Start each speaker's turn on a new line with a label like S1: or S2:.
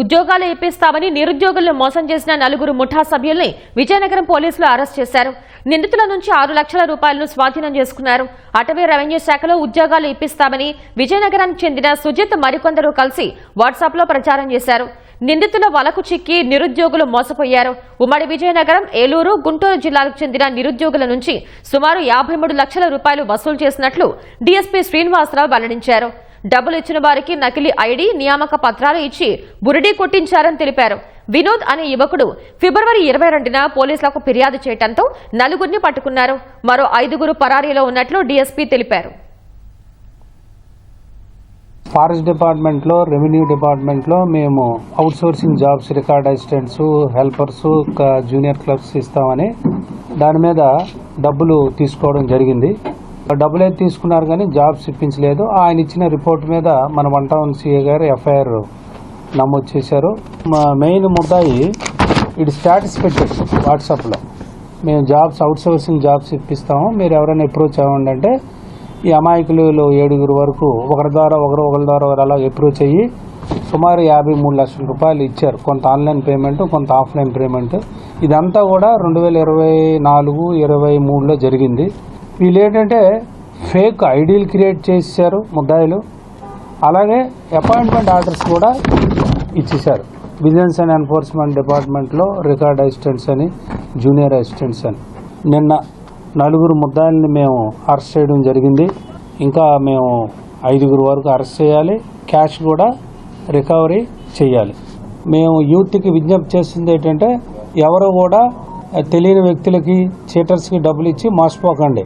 S1: ఉద్యోగాలు ఇప్పిస్తామని నిరుద్యోగులను మోసం చేసిన నలుగురు ముఠా సభ్యుల్ని విజయనగరం పోలీసులు అరెస్ట్ చేశారు. నిందితుల నుంచి ఆరు లక్షల రూపాయలను స్వాధీనం చేసుకున్నారు. అటవీ రెవెన్యూ శాఖలో ఉద్యోగాలు ఇప్పిస్తామని విజయనగరానికి చెందిన సుజిత్ మరికొందరు కలిసి వాట్సాప్లో ప్రచారం చేశారు. నిందితుల వలకు చిక్కి నిరుద్యోగులు మోసపోయారు. ఉమ్మడి విజయనగరం ఏలూరు గుంటూరు జిల్లాలకు చెందిన నిరుద్యోగుల నుంచి సుమారు యాభై మూడు లక్షల రూపాయలు వసూలు చేసినట్లు డీఎస్పీ శ్రీనివాసరావు వెల్లడించారు. డబ్బులు ఇచ్చిన వారికి నకిలీ ఐడి నియామక పత్రాలు ఇచ్చి బురిడీ కొట్టించారని తెలిపారు. వినోద్ అనే యువకుడు ఫిబ్రవరి ఇరవై రెండున పోలీసులకు ఫిర్యాదు చేయడంతో నలుగురిని పట్టుకున్నారు. మరో ఐదుగురు పరారీలో ఉన్నట్లు డీఎస్పీ తెలిపారు.
S2: ఫారెస్ట్ డిపార్ట్మెంట్లో రెవెన్యూ డిపార్ట్మెంట్లో మేము outsourcing jobs record assistants helpers junior clerks ఇస్తామని దాని మీద డబ్బులు తీసుకోవడం జరిగింది. డబ్బులు అయితే తీసుకున్నారు కానీ జాబ్స్ ఇప్పించలేదు. ఆయన ఇచ్చిన రిపోర్ట్ మీద మన వన్ టౌన్ సిఏ గారు ఎఫ్ఐఆర్ నమోదు చేశారు. మా మెయిన్ ముద్దాయి ఇది స్టాటస్ పెట్టారు వాట్సాప్లో. మేము జాబ్స్ అవుట్ సోర్సింగ్ జాబ్స్ ఇప్పిస్తాము. మీరు ఎవరైనా అప్రోచ్ అవ్వండి అంటే ఈ అమాయకులు ఏడుగురు వరకు ఒకరి ద్వారా ఒకరు ఒకరి ద్వారా ఒకరు అలా అప్రోచ్ అయ్యి సుమారు యాభై మూడు లక్షల రూపాయలు ఇచ్చారు. కొంత ఆన్లైన్ పేమెంట్ కొంత ఆఫ్లైన్ పేమెంట్. ఇదంతా కూడా రెండు వేల ఇరవై నాలుగు ఇరవై మూడులో జరిగింది. వీళ్ళు ఏంటంటే ఫేక్ ఐడీలు క్రియేట్ చేశారు ముద్దాయిలు. అలాగే అపాయింట్మెంట్ ఆర్డర్స్ కూడా ఇచ్చేశారు. విజిలెన్స్ అండ్ ఎన్ఫోర్స్మెంట్ డిపార్ట్మెంట్లో రికార్డ్ అసిస్టెంట్స్ అని జూనియర్ అసిస్టెంట్స్ అని. నిన్న నలుగురు ముద్దాయిల్ని మేము అరెస్ట్ చేయడం జరిగింది. ఇంకా మేము ఐదుగురు వరకు అరెస్ట్ చేయాలి. క్యాష్ కూడా రికవరీ చేయాలి. మేము యూత్కి విజ్ఞప్తి చేస్తుంది ఏంటంటే ఎవరు కూడా తెలియని వ్యక్తులకి చీటర్స్కి డబ్బులు ఇచ్చి మోసపోకండి.